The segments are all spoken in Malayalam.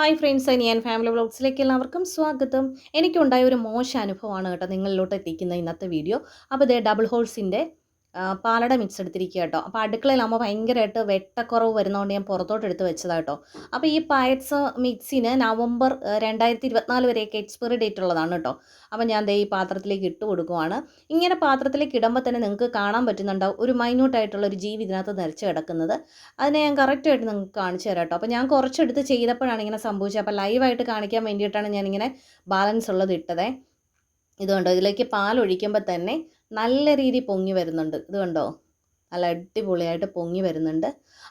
ഹായ് ഫ്രണ്ട്സ് ഞാൻ ഫാമിലി വ്ളോഗ്സിലേക്ക് എല്ലാവർക്കും സ്വാഗതം. എനിക്കുണ്ടായ ഒരു മോശ അനുഭവമാണ് കേട്ടോ നിങ്ങളിലോട്ട് എത്തിക്കുന്ന ഇന്നത്തെ വീഡിയോ അപ്പോൾ ഇതേ ഡബിൾ ഹോൾസിന്റെ പാലട മിക്സ് എടുത്തിരിക്കുക കേട്ടോ അപ്പോൾ അടുക്കളയിലാകുമ്പോൾ ഭയങ്കരമായിട്ട് വെട്ടക്കുറവ് വരുന്നതുകൊണ്ട് ഞാൻ പുറത്തോട്ട് എടുത്ത് വെച്ചതാണ് കേട്ടോ അപ്പോൾ ഈ പായറ്റ്സ് മിക്സിന് നവംബർ രണ്ടായിരത്തി ഇരുപത്തിനാല് വരെയൊക്കെ എക്സ്പയറി ഡേറ്റ് ഉള്ളതാണ് കേട്ടോ അപ്പോൾ ഞാൻ ദേ ഈ പാത്രത്തിലേക്ക് ഇട്ട് കൊടുക്കുവാണ്. ഇങ്ങനെ പാത്രത്തിലേക്ക് ഇടുമ്പോൾ തന്നെ നിങ്ങൾക്ക് കാണാൻ പറ്റുന്നുണ്ടാവും ഒരു മൈന്യൂട്ടായിട്ടുള്ള ഒരു ജീവി ഇതിനകത്ത് നിറച്ച് കിടക്കുന്നത്. അതിനെ ഞാൻ കറക്റ്റായിട്ട് നിങ്ങൾക്ക് കാണിച്ചു തരാം കേട്ടോ അപ്പോൾ ഞാൻ കുറച്ചെടുത്ത് ചെയ്തപ്പോഴാണ് ഇങ്ങനെ സംഭവിച്ചത്. അപ്പോൾ ലൈവായിട്ട് കാണിക്കാൻ വേണ്ടിയിട്ടാണ് ഞാനിങ്ങനെ ബാലൻസ് ഉള്ളത് ഇട്ടതേ. ഇതുകൊണ്ട് കണ്ടോ ഇതിലേക്ക് പാൽ ഒഴിക്കുമ്പോൾ തന്നെ നല്ല രീതി പൊങ്ങി വരുന്നുണ്ട്. ഇത് കണ്ടോ? നല്ല അടിപൊളിയായിട്ട് പൊങ്ങി വരുന്നുണ്ട്.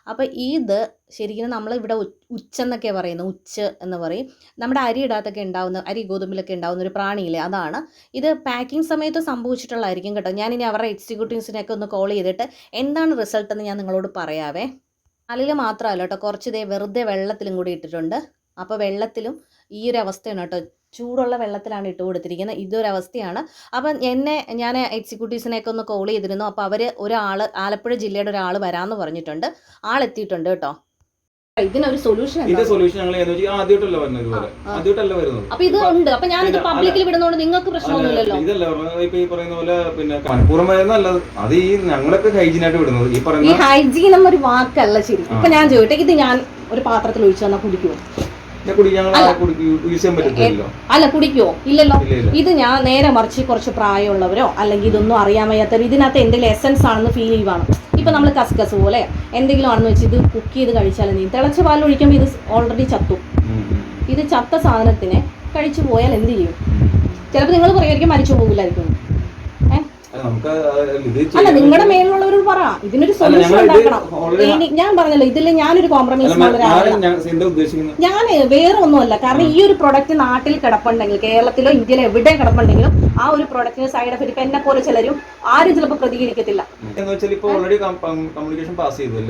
അപ്പോൾ ഇത് ശരിക്കും നമ്മൾ ഇവിടെ ഉച്ചെന്നൊക്കെ പറയുന്നത് ഉച്ച എന്ന് പറയും. നമ്മുടെ അരി ഇടാത്തൊക്കെ ഉണ്ടാവുന്ന അരി ഗോതമ്പിലൊക്കെ ഉണ്ടാവുന്ന ഒരു പ്രാണിയില്ലേ അതാണ്. ഇത് പാക്കിംഗ് സമയത്ത് സംഭവിച്ചിട്ടുള്ളതായിരിക്കും കേട്ടോ. ഞാനിനി അവരുടെ എക്സിക്യൂട്ടീവ്സിനെയൊക്കെ ഒന്ന് കോൾ ചെയ്തിട്ട് എന്താണ് റിസൾട്ട് എന്ന് ഞാൻ നിങ്ങളോട് പറയാവേ. അല്ലിൽ മാത്രമല്ല കേട്ടോ കുറച്ച് ഇതേ വെറുതെ വെള്ളത്തിലും കൂടി ഇട്ടിട്ടുണ്ട്. അപ്പോൾ വെള്ളത്തിലും ഈ ഒരു അവസ്ഥയാണ് കേട്ടോ ചൂടുള്ള വെള്ളത്തിലാണ് ഇട്ട് കൊടുത്തിരിക്കുന്നത്. ഇതൊരവസ്ഥയാണ്. അപ്പം എന്നെ ഞാൻ എക്സിക്യൂട്ടീവ്സിനെയൊക്കെ ഒന്ന് കോൾ ചെയ്തിരുന്നു. അപ്പോൾ അവർ ഒരാൾ ആലപ്പുഴ ജില്ലയുടെ ഒരാൾ വരാമെന്ന് പറഞ്ഞിട്ടുണ്ട്. ആളെത്തിയിട്ടുണ്ട് കേട്ടോ. ഇതിനൊരു സൊല്യൂഷൻ ഇതിന്റെ സൊല്യൂഷൻ ഞങ്ങൾ ഏതാ വെച്ചാൽ ആദ്യമായിട്ടല്ല വരുന്നത് ഇതുപോലെ. ആ, ആ. ആദ്യമായിട്ടല്ല വരുന്നത്? അപ്പൊ ഇത് ഉണ്ട്. അപ്പൊ ഞാൻ ഇത് പബ്ലിക്കിൽ നിങ്ങൾക്ക് പ്രശ്നമൊന്നുമില്ലല്ലോ. ഇതല്ല. പറഞ്ഞത് ഇപ്പൊ ഈ പറയുന്ന പോലെ പിന്നെ മനഃപൂർവം വരുന്നല്ല അത് ഈ ഞങ്ങളൊക്കെ വിടുന്നത്. ഈ പറയുന്ന ഹൈജീൻ എന്നൊരു വാക്കല്ല ശരി. ഇപ്പൊ ഞാൻ ചോദിട്ടെ ഇത് ഞാൻ ഒരു പാത്രത്തിൽ ഒഴിച്ചു തന്നാൽ കുടിക്കുമോ അല്ല. കുടിക്കോ ഇല്ലല്ലോ. ഇല്ല ഇല്ല. ഇത് ഞാൻ നേരെ മറിച്ച് കുറച്ച് പ്രായമുള്ളവരോ അല്ലെങ്കിൽ ഇതൊന്നും അറിയാൻ വയ്യാത്തവർ ഇതിനകത്ത് എന്തെങ്കിലും എസൻസ് ആണെന്ന് ഫീൽ ചെയ്യുവാണ്? ഇപ്പൊ നമ്മൾ കസ്കസ് പോലെ എന്തെങ്കിലും ആണെന്ന് വെച്ച് ഇത് കുക്ക് ചെയ്ത് കഴിച്ചാൽ നീ തിളച്ച പാൽ ഒഴിക്കുമ്പോൾ ഇത് ഓൾറെഡി ചത്തു. ഇത് ചത്ത സാധനത്തിനെ കഴിച്ചു പോയാൽ എന്ത് ചെയ്യും. ചിലപ്പോൾ നിങ്ങൾ പറയുമായിരിക്കും മരിച്ചു പോകില്ലായിരിക്കും. നമുക്ക് ഇത് അല്ല നിങ്ങളുടെ പറ്റും. മേലുള്ളവരോട് പറ. ഇതിനൊരു സൊല്യൂഷൻ ഉണ്ടാക്കണം. ഞാൻ പറഞ്ഞല്ലോ ഇതിൽ ഞാനൊരു കോംപ്രമൈസ് ഞാൻ- വേറെ ഒന്നുമല്ല. കാരണം ഈ ഒരു പ്രൊഡക്റ്റ് നാട്ടിൽ കിടപ്പുണ്ടെങ്കിൽ കേരളത്തിലോ ഇന്ത്യയിലോ എവിടെ കിടപ്പുണ്ടെങ്കിലും ആ ഒരു പ്രൊഡക്റ്റിന് സൈഡ് എഫക്ട് ഇപ്പൊ എന്നെ പോലെ ചിലരും ആരും ചിലപ്പോൾ പ്രതികരിക്കത്തില്ല.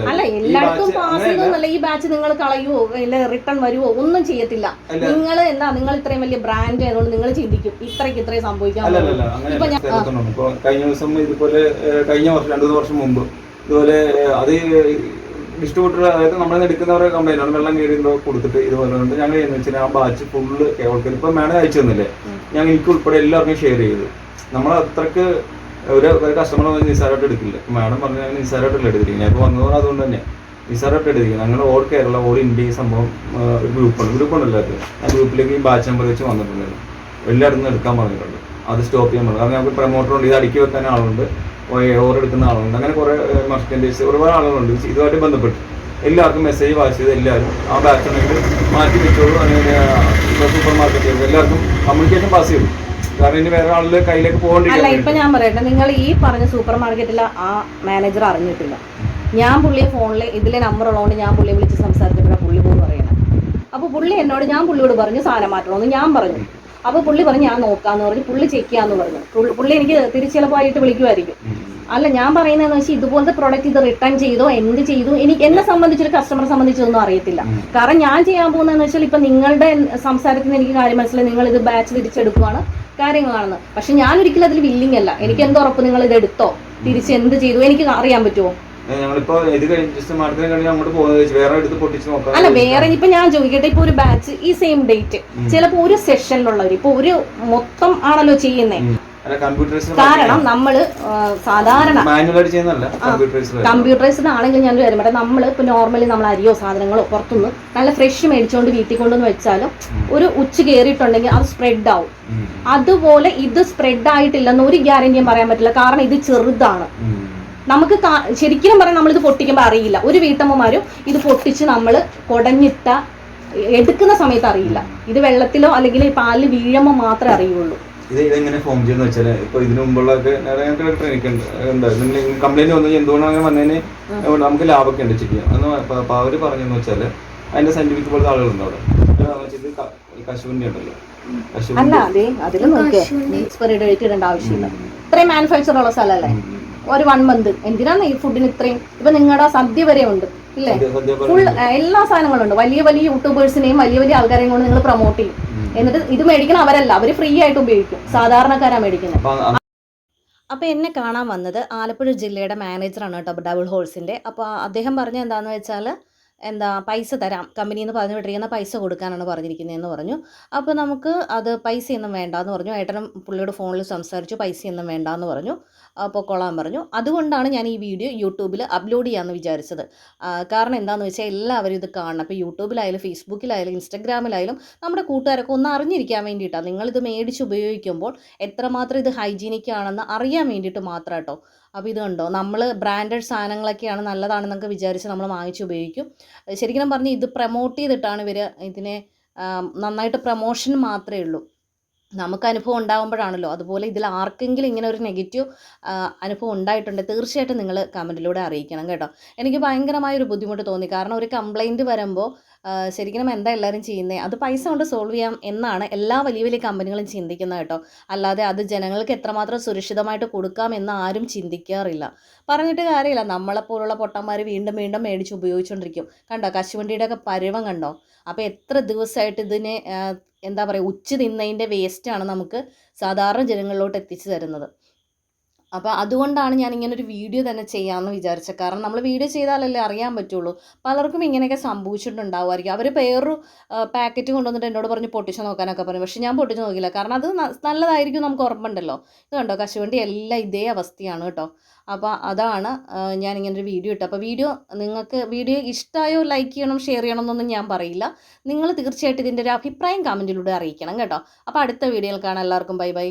അല്ല? എല്ലാവർക്കും എല്ലായിടത്തും പാസ് ചെയ്തല്ല ഈ ബാച്ച് നിങ്ങൾ കളയുവോ ഇല്ല റിട്ടേൺ വരുവോ ഒന്നും ചെയ്യത്തില്ല. നിങ്ങൾ എന്താ നിങ്ങൾ ഇത്രയും വലിയ ബ്രാൻഡ് ആയതുകൊണ്ട് നിങ്ങൾ ചിന്തിക്കും. ഇത്രയ്ക്ക് ഇത്രയും സംഭവിക്കാൻ അങ്ങനെ ഇപ്പൊ ഞാൻ- ദിവസം ഇതുപോലെ കഴിഞ്ഞ വർഷം രണ്ടു മൂന്ന് വർഷം മുമ്പ് ഇതുപോലെ അത് ഡിസ്ട്രിബ്യൂട്ടർ അതായത് നമ്മൾ എടുക്കുന്നവരെ കംപ്ലൈന്റ് ആണ് വെള്ളം കയറിയോ കൊടുത്തിട്ട് ഇതുപോലെ ഉണ്ട്. ഞങ്ങൾ എന്ന് വെച്ചാൽ ആ ബാച്ച് ഫുള്ള് കേവലത്തിൽ ഇപ്പം മാഡം അയച്ചു തന്നില്ലേ. ഞങ്ങൾ എനിക്ക് ഉൾപ്പെടെ എല്ലാവർക്കും ഷെയർ ചെയ്തു. നമ്മൾ അത്രയ്ക്ക് ഒരു ഒരു കസ്റ്റമർ നിസ്സാരമായിട്ട് എടുക്കില്ല. മാഡം പറഞ്ഞു ഞങ്ങൾ നിസ്സാരമായിട്ടല്ല എടുത്തിരിക്കുന്നത്. ഞാൻ ഇപ്പോൾ വന്നത് അതുകൊണ്ട് തന്നെ നിസ്സാരമായിട്ട് എടുത്തിരിക്കുന്നത്. ഞങ്ങൾ ഓൾ കേരള ഓൾ ഇന്ത്യ ഈ സംഭവം ഒരു ഗ്രൂപ്പുണ്ട് ഗ്രൂപ്പുണ്ടല്ലോ അത്. ആ ഗ്രൂപ്പിലേക്ക് ഈ ബാച്ച് നമ്പർ വെച്ച് വന്നിട്ടുണ്ടായിരുന്നു. എല്ലായിടത്തും എടുക്കാൻ പറഞ്ഞിട്ടുണ്ട്. അത് സ്റ്റോപ്പ് ചെയ്യാൻ പറഞ്ഞു കാരണം നമുക്ക് പ്രൊമോട്ടർ ഉണ്ട്. ഇത് അടുക്കി വെക്കാൻ ആളുണ്ട്. ഓർ എടുക്കുന്ന ആളുണ്ട്. അങ്ങനെ കുറേ മർച്ചന്റേഴ്സ് ഒരുപാട് ആളുകളുണ്ട്. ഇത് ഇതുമായിട്ട് ബന്ധപ്പെട്ട്. എല്ലാവർക്കും മെസ്സേജ് വായിച്ച് ചെയ്ത് എല്ലാവരും ആ ബാച്ച് ഉണ്ടെങ്കിൽ മാറ്റി വെച്ചോളൂ. അങ്ങനെ സൂപ്പർ മാർക്കറ്റ് എല്ലാവർക്കും കമ്മ്യൂണിക്കേഷൻ പാസ് ചെയ്തു കാരണം വേറെ അല്ല ഇപ്പൊ ഞാൻ പറയട്ടെ. നിങ്ങൾ ഈ പറഞ്ഞ സൂപ്പർ മാർക്കറ്റിലെ ആ മാനേജർ അറിഞ്ഞിട്ടില്ല. ഞാൻ പുള്ളിയെ ഫോണിൽ ഇതിലെ നമ്പർ ഉള്ളതുകൊണ്ട് ഞാൻ പുള്ളിയെ വിളിച്ച് സംസാരിച്ചപ്പോഴാണ് പുള്ളി പോയി പറയണം. അപ്പോൾ പുള്ളി എന്നോട് ഞാൻ പുള്ളിയോട് പറഞ്ഞു സാധനം മാറ്റണമെന്ന് ഞാൻ പറഞ്ഞു. അപ്പോൾ പുള്ളി പറഞ്ഞു ഞാൻ നോക്കാന്ന് പറഞ്ഞു. പുള്ളി ചെക്ക് ചെയ്യാന്ന് പറഞ്ഞു. പുള്ളി- എനിക്ക് തിരിച്ച് ചിലപ്പോൾ ആയിട്ട് വിളിക്കുമായിരിക്കും അല്ല ഞാൻ പറയുന്നതെന്ന് വെച്ചാൽ ഇതുപോലത്തെ പ്രോഡക്റ്റ് ഇത് റിട്ടേൺ ചെയ്തോ എന്ത് ചെയ്തു എനിക്ക് എന്നെ സംബന്ധിച്ചൊരു കസ്റ്റമർ സംബന്ധിച്ചൊന്നും അറിയത്തില്ല. കാരണം ഞാൻ ചെയ്യാൻ പോകുന്നതെന്ന് വെച്ചാൽ ഇപ്പൊ നിങ്ങളുടെ സംസാരത്തിൽ നിന്ന് എനിക്ക് കാര്യം മനസ്സിലായി. നിങ്ങൾ ഇത് ബാച്ച് തിരിച്ചെടുക്കുവാണ് കാര്യങ്ങളാണെന്ന്. പക്ഷെ ഞാൻ ഒരിക്കലും അതിൽ വില്ലിങ് അല്ല. എനിക്ക് എന്തോ ഉറപ്പ് നിങ്ങൾ ഇത് എടുത്തോ? തിരിച്ച് എന്ത് ചെയ്തു? എനിക്ക് അറിയാൻ പറ്റുമോ? ഞങ്ങളിപ്പോ ഇത് കഴിഞ്ഞ് ജസ്റ്റ് മാർക്കറ്റിനെ കഴിഞ്ഞ് അങ്ങോട്ട് പോകുന്നത് വേറെ എടുത്ത് പൊട്ടിച്ച് നോക്കാം അല്ല വേറെ ഇപ്പൊ ഞാൻ ചോദിക്കട്ടെ ഇപ്പൊ ഒരു ബാച്ച് ഈ സെയിം ഡേറ്റ് ചിലപ്പോ ഒരു സെഷനിലുള്ളവർ ഇപ്പൊ ഒരു മൊത്തം ആണല്ലോ ചെയ്യുന്നേ. കാരണം നമ്മൾ സാധാരണ കമ്പ്യൂട്ടറൈസ്ഡ് ആണെങ്കിൽ ഞാൻ പക്ഷേ നമ്മൾ ഇപ്പൊ നോർമലി നമ്മൾ അരിയോ സാധനങ്ങളോ പുറത്തുനിന്ന് നല്ല ഫ്രഷ് മേടിച്ചുകൊണ്ട് വീട്ടിൽ കൊണ്ടുവന്ന് വെച്ചാലും ഒരു ഉച്ച കയറിയിട്ടുണ്ടെങ്കിൽ അത് സ്പ്രെഡ് ആവും. അതുപോലെ ഇത് സ്പ്രെഡ് ആയിട്ടില്ലെന്ന് ഒരു ഗ്യാരണ്ടിയും പറയാൻ പറ്റില്ല. കാരണം ഇത് ചെറുതാണ്. നമുക്ക് കാ- ശരിക്കും പറഞ്ഞാൽ നമ്മളിത് പൊട്ടിക്കുമ്പോൾ അറിയില്ല. ഒരു വീട്ടമ്മമാരും ഇത് പൊട്ടിച്ച് നമ്മൾ കുടഞ്ഞിട്ട എടുക്കുന്ന സമയത്ത് അറിയില്ല. ഇത് വെള്ളത്തിലോ അല്ലെങ്കിൽ പാലിൽ വീഴുമ്പോൾ മാത്രമേ അറിയുള്ളൂ. ഇത് ഇതെങ്ങനെ ഫോം ചെയ്യുന്ന വെച്ചാൽ ഇപ്പൊ ഇതിനു ഞങ്ങൾക്ക് ട്രെയിനിക്ക് ഉണ്ട് എന്താ കംപ്ലൈന്റ് വന്നു എന്തുകൊണ്ടാണ് അങ്ങനെ വന്നതിന് നമുക്ക് ലാഭമൊക്കെ ഉണ്ട് ചെയ്യാം എന്ന് അവർ പറഞ്ഞെന്ന് വെച്ചാൽ അതിന്റെ സയന്റിഫിക് പോലത്തെ ആളുകളുണ്ട് അവിടെ. കശുവിന്റെ വെച്ചാൽ ഉണ്ടല്ലോ. അല്ല അതെ അതിൽ നോക്കിയോ. എക്സ്പയറി ഡേറ്റ് ഇടേണ്ട ആവശ്യമില്ല. ഇത്രയും മാനുഫാക്ചർ ഉള്ള സ്ഥലമല്ലേ ഒരു വൺ മന്ത് എന്തിനാണ് ഈ ഫുഡിന് ഇത്രയും? ഇപ്പൊ നിങ്ങളുടെ സദ്യ വരെ ഉണ്ട് ഇല്ലേ? ഫുൾ എല്ലാ സാധനങ്ങളും ഉണ്ട്. വലിയ വലിയ യൂട്യൂബേഴ്സിനെയും വലിയ വലിയ ആൾക്കാരെയും കൊണ്ട് നിങ്ങൾ പ്രൊമോട്ട് ചെയ്യും. എന്നിട്ട് ഇത് മേടിക്കണം അവരല്ല അവർ ഫ്രീ ആയിട്ട് ഉപയോഗിക്കും. സാധാരണക്കാരാണ് മേടിക്കുന്നത് അപ്പൊ അപ്പോൾ എന്നെ കാണാൻ വന്നത് ആലപ്പുഴ ജില്ലയുടെ മാനേജറാണ് കേട്ടോ ഡബിൾ ഹോൾസിന്റെ. അപ്പോൾ അദ്ദേഹം പറഞ്ഞ എന്താണെന്ന് വെച്ചാൽ എന്താ പൈസ തരാം. കമ്പനിയിൽ നിന്ന് പറഞ്ഞു വിട്ടിരിക്കുന്ന പൈസ കൊടുക്കാനാണ് പറഞ്ഞിരിക്കുന്നതെന്ന് പറഞ്ഞു. അപ്പോൾ നമുക്ക് അത് പൈസയൊന്നും വേണ്ടാന്ന് പറഞ്ഞു. ഏട്ടനും പുള്ളിയുടെ ഫോണിൽ സംസാരിച്ചു പൈസയൊന്നും വേണ്ടാന്ന് പറഞ്ഞു. അപ്പോൾ കൊള്ളാൻ പറഞ്ഞു. അതുകൊണ്ടാണ് ഞാൻ ഈ വീഡിയോ യൂട്യൂബിൽ അപ്ലോഡ് ചെയ്യാമെന്ന് വിചാരിച്ചത്. കാരണം എന്താണെന്ന് വെച്ചാൽ എല്ലാവരും ഇത് കാണണം. അപ്പോൾ യൂട്യൂബിലായാലും ഫേസ്ബുക്കിലായാലും ഇൻസ്റ്റഗ്രാമിലായാലും നമ്മുടെ കൂട്ടുകാരൊക്കെ ഒന്ന് അറിഞ്ഞിരിക്കാൻ വേണ്ടിയിട്ടാണ് നിങ്ങളിത് മേടിച്ച് ഉപയോഗിക്കുമ്പോൾ എത്രമാത്രം ഇത് ഹൈജീനിക് ആണെന്ന് അറിയാൻ വേണ്ടിയിട്ട് മാത്രം കേട്ടോ അപ്പോൾ ഇത് കണ്ടോ? നമ്മൾ ബ്രാൻഡഡ് സാധനങ്ങളൊക്കെയാണ് നല്ലതാണെന്നൊക്കെ വിചാരിച്ച് നമ്മൾ വാങ്ങിച്ച് ഉപയോഗിക്കും. ശരിക്കും പറഞ്ഞ് ഇത് പ്രൊമോട്ട് ചെയ്തിട്ടാണ് ഇവർ ഇതിനെ നന്നായിട്ട് പ്രൊമോഷൻ മാത്രമേ ഉള്ളൂ. നമുക്ക് അനുഭവം ഉണ്ടാകുമ്പോഴാണല്ലോ അതുപോലെ ഇതിൽ ആർക്കെങ്കിലും ഇങ്ങനെ ഒരു നെഗറ്റീവ് അനുഭവം ഉണ്ടായിട്ടുണ്ട് തീർച്ചയായിട്ടും നിങ്ങൾ കമന്റിലൂടെ അറിയിക്കണം കേട്ടോ. എനിക്ക് ഭയങ്കരമായ ഒരു ബുദ്ധിമുട്ട് തോന്നി. കാരണം ഒരു കംപ്ലൈന്റ് വരുമ്പോൾ ശരിക്കും എന്താ എല്ലാവരും ചെയ്യുന്നത് അത് പൈസ കൊണ്ട് സോൾവ് ചെയ്യാം എന്നാണ് എല്ലാ വലിയ വലിയ കമ്പനികളും ചിന്തിക്കുന്നത് കേട്ടോ. അല്ലാതെ അത് ജനങ്ങൾക്ക് എത്രമാത്രം സുരക്ഷിതമായിട്ട് കൊടുക്കാം എന്ന് ആരും ചിന്തിക്കാറില്ല. പറഞ്ഞിട്ട് കാര്യമില്ല. നമ്മളെപ്പോലുള്ള പൊട്ടന്മാർ വീണ്ടും വീണ്ടും മേടിച്ച് ഉപയോഗിച്ചുകൊണ്ടിരിക്കും കണ്ടോ? കശുവണ്ടിയുടെ ഒക്കെ പരുവം കണ്ടോ? അപ്പോൾ എത്ര ദിവസമായിട്ട് ഇതിനെ എന്താ പറയുക ഉച്ച തിന്നതിന്റെ വേസ്റ്റാണ് നമുക്ക് സാധാരണ ജനങ്ങളിലോട്ട് എത്തിച്ചു തരുന്നത്. അപ്പോൾ അതുകൊണ്ടാണ് ഞാൻ ഇങ്ങനെ ഒരു വീഡിയോ തന്നെ ചെയ്യാമെന്ന് വിചാരിച്ചത്. കാരണം നമ്മൾ വീഡിയോ ചെയ്താലല്ലേ അറിയാൻ പറ്റുള്ളൂ. പലർക്കും ഇങ്ങനെയൊക്കെ സംഭവിച്ചിട്ടുണ്ടാവുമായിരിക്കും. അവർ വേറൊരു പാക്കറ്റ് കൊണ്ടുവന്നിട്ട് എന്നോട് പറഞ്ഞ് പൊട്ടിച്ച് നോക്കാനൊക്കെ പറഞ്ഞു. പക്ഷേ ഞാൻ പൊട്ടിച്ച് നോക്കില്ല കാരണം അത് നല്ലതായിരിക്കും നമുക്ക് ഉറപ്പുണ്ടല്ലോ. ഇത് കണ്ടോ? കശുവണ്ടി എല്ലാം ഇതേ അവസ്ഥയാണ് കേട്ടോ. അപ്പോൾ അതാണ് ഞാൻ ഇങ്ങനെ ഒരു വീഡിയോ ഇട്ടത്. അപ്പോൾ വീഡിയോ നിങ്ങൾക്ക് വീഡിയോ ഇഷ്ടമായോ ലൈക്ക് ചെയ്യണം ഷെയർ ചെയ്യണം എന്നൊന്നും ഞാൻ പറയില്ല. നിങ്ങൾ തീർച്ചയായിട്ടും ഇതിന്റെ ഒരു അഭിപ്രായം കമന്റിലൂടെ അറിയിക്കണം കേട്ടോ. അപ്പോൾ അടുത്ത വീഡിയോയിൽ കാണാം. എല്ലാവർക്കും ബൈ ബൈ.